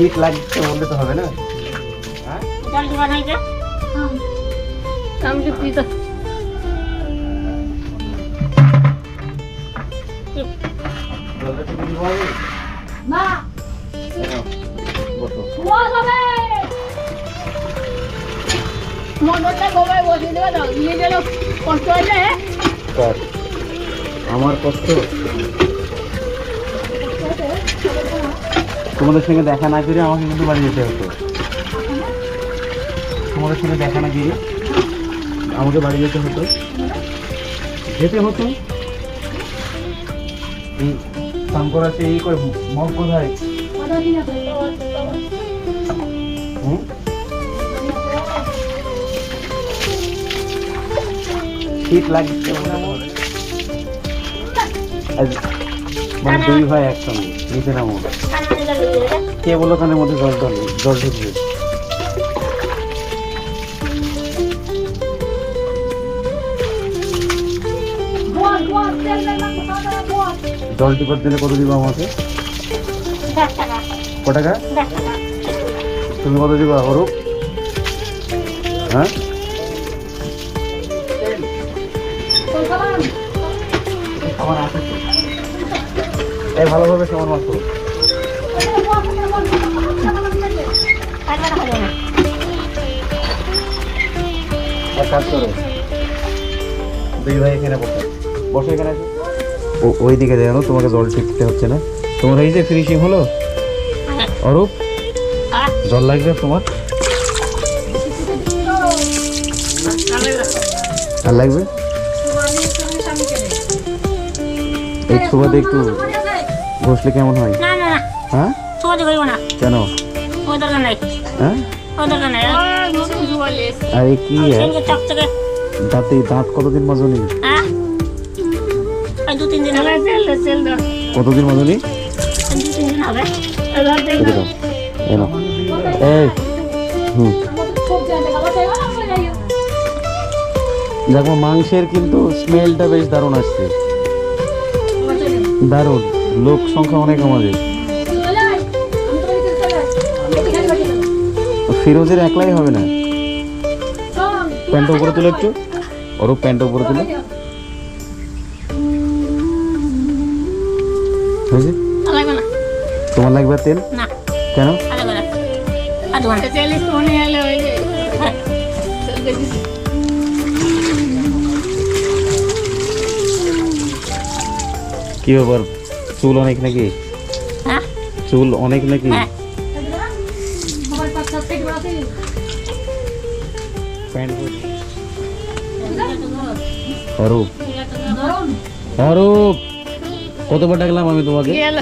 শীত লাগছে বললে তো হবে না? হ্যাঁ? আমার কষ্ট? তোমাদের সঙ্গে দেখা না করে আমাকে কিন্তু বাড়ি যেতে হতো। তোমাদের সঙ্গে দেখা না করে আমাকে বাড়ি যেতে হতো। যেতে হতো? এই করা এই করে মগ কোথায়? শীত লাগছে মানে দুই ভাই একসঙ্গে, নিচে নামো। কে বলল কানের মধ্যে জল জল জল ঢুকবে জল টিপার দিলে কত দিবা আমাকে? ক টাকা। তুমি কত দিবা অরূপ হ্যাঁ? এই ভালোভাবে সমান মাত্র এক কাজ করো দুই ভাই এখানে বসো বসো এখানে ও ওই দিকে জানো তোমাকে জল টিপতে হচ্ছে না। তোমার এই যে ফিনিশিং হলো? অরূপ জল লাগবে তোমার? আর লাগবে? এই ছোবাতে একটু বসলে কেমন হয়? হ্যাঁ? কেন? ওই দরকার নাই। হ্যাঁ? আর কি দাঁতে দাঁত কতদিন মাজনি? কতদিন মাজনি? দেখো মাংসের কিন্তু স্মেলটা বেশ দারুণ আসছে। দারুণ। লোক সংখ্যা অনেক আমাদের। ফিরোজের একলাই হবে না? প্যান্টটা উপরে তুলো একটু। ওরও প্যান্টটা উপরে তুলো। হয়েছে? লাগবে না। তোমার লাগবে আর তেল? না। কেন? লাগবে না। আর দোকান তেল একটু নিয়ে এলে ওই যে কি ব্যাপার? চুল অনেক নাকি? হ্যাঁ। চুল অনেক নাকি? হ্যাঁ প্যান্ট অরূপ অরূপ কতবার ডাকলাম আমি তোমাকে গেল